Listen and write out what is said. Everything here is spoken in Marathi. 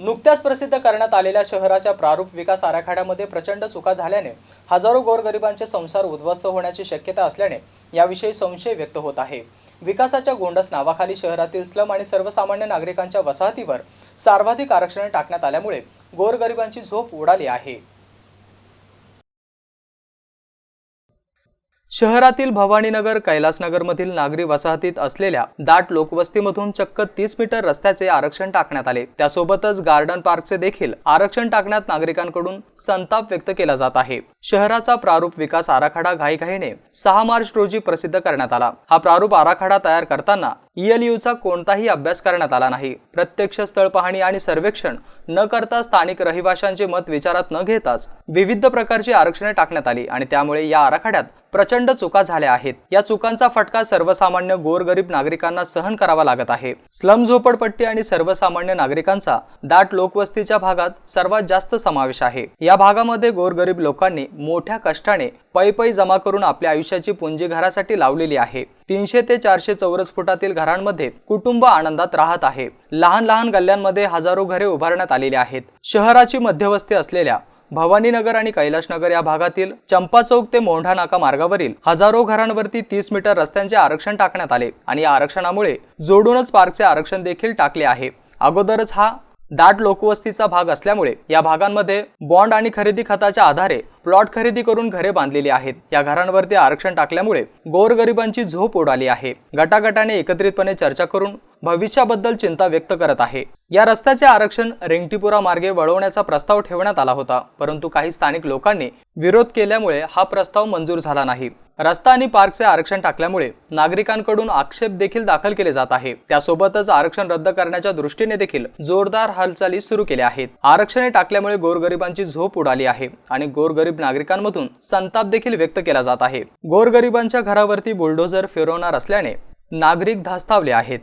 नुकत्याच प्रसिद्ध करण्यात आलेल्या शहराच्या प्रारूप विकास आराखड्यामध्ये प्रचंड चुका झाल्याने हजारो गोरगरिबांचे संसार उद्ध्वस्त होण्याची शक्यता असल्याने याविषयी संशय व्यक्त होत आहे. विकासाच्या गोंडस नावाखाली शहरातील स्लम आणि सर्वसामान्य नागरिकांच्या वसाहतीवर सर्वाधिक आरक्षण टाकण्यात आल्यामुळे गोरगरिबांची झोप उडाली आहे. शहरातील भवानीनगर कैलासनगरमधील नागरी वसाहतीत असलेल्या दाट लोकवस्तीमधून चक्क तीस मीटर रस्त्याचे आरक्षण टाकण्यात आले. त्यासोबतच गार्डन पार्कचे देखील आरक्षण टाकण्यात नागरिकांकडून संताप व्यक्त केला जात आहे. शहराचा प्रारूप विकास आराखडा घाईघाईने सहा मार्च रोजी प्रसिद्ध करण्यात आला. हा प्रारूप आराखडा तयार करताना ईएलयूचा कोणताही अभ्यास करण्यात आला नाही. प्रत्यक्ष स्थळ पाहणी आणि सर्वेक्षण न करता स्थानिक रहिवाशांचे मत विचारात न घेताच विविध प्रकारची आरक्षणे टाकण्यात आली आणि त्यामुळे या आराखड्यात प्रचंड चुका झाल्या आहेत. या चुकांचा फटका सर्वसामान्य गोरगरीब नागरिकांना सहन करावा लागत आहे. स्लम झोपडपट्टी आणि सर्वसामान्य नागरिकांचा दाट लोकवस्तीच्या भागात सर्वात जास्त समावेश आहे. या भागामध्ये गोरगरीब लोकांनी मोठ्या कष्टाने पै पै जमा करून आपल्या आयुष्याची पुंजी घरासाठी लावलेली आहे. तीनशे ते चारशे चौरस फुटातील घरांमध्ये कुटुंब आनंदात राहत आहे. लहान लहान गल्ल्यांमध्ये हजारो घरे उभारण्यात आलेली आहेत. शहराची मध्यवस्ती असलेल्या भवानीनगर आणि कैलाशनगर या भागातील चंपा चौक ते मोंढा नाका मार्गावरील हजारो घरांवरती तीस मीटर रस्त्यांचे आरक्षण टाकण्यात आले आणि या आरक्षणामुळे जोडूनच पार्कचे आरक्षण देखील टाकले आहे. अगोदरच हा दाट लोकवस्तीचा भाग असल्यामुळे या भागांमध्ये बॉन्ड आणि खरेदी खताच्या आधारे प्लॉट खरेदी करून घरे बांधलेली आहेत. या घरांवरती आरक्षण टाकल्यामुळे गोरगरिबांची झोप उडाली आहे. गटागटाने एकत्रितपणे चर्चा करून भविष्याबद्दल चिंता व्यक्त करत आहे. या रस्त्याचे आरक्षण रेंगटीपुरा मार्गे वळवण्याचा प्रस्ताव ठेवण्यात आला होता परंतु काही स्थानिक लोकांनी विरोध केल्यामुळे हा प्रस्ताव मंजूर झाला नाही. रस्ता आणि पार्कचे आरक्षण टाकल्यामुळे नागरिकांकडून आक्षेप देखील दाखल केले जात आहे. त्यासोबतच आरक्षण रद्द करण्याच्या दृष्टीने देखील जोरदार हालचाली सुरू केल्या आहेत. आरक्षणे टाकल्यामुळे गोरगरिबांची झोप उडाली आहे आणि गोरगरीब नागरिकांमधून संताप देखील व्यक्त केला जात आहे. गोरगरिबांच्या घरावरती बुलडोझर फिरवणार असल्याने नागरिक धास्तावले आहेत.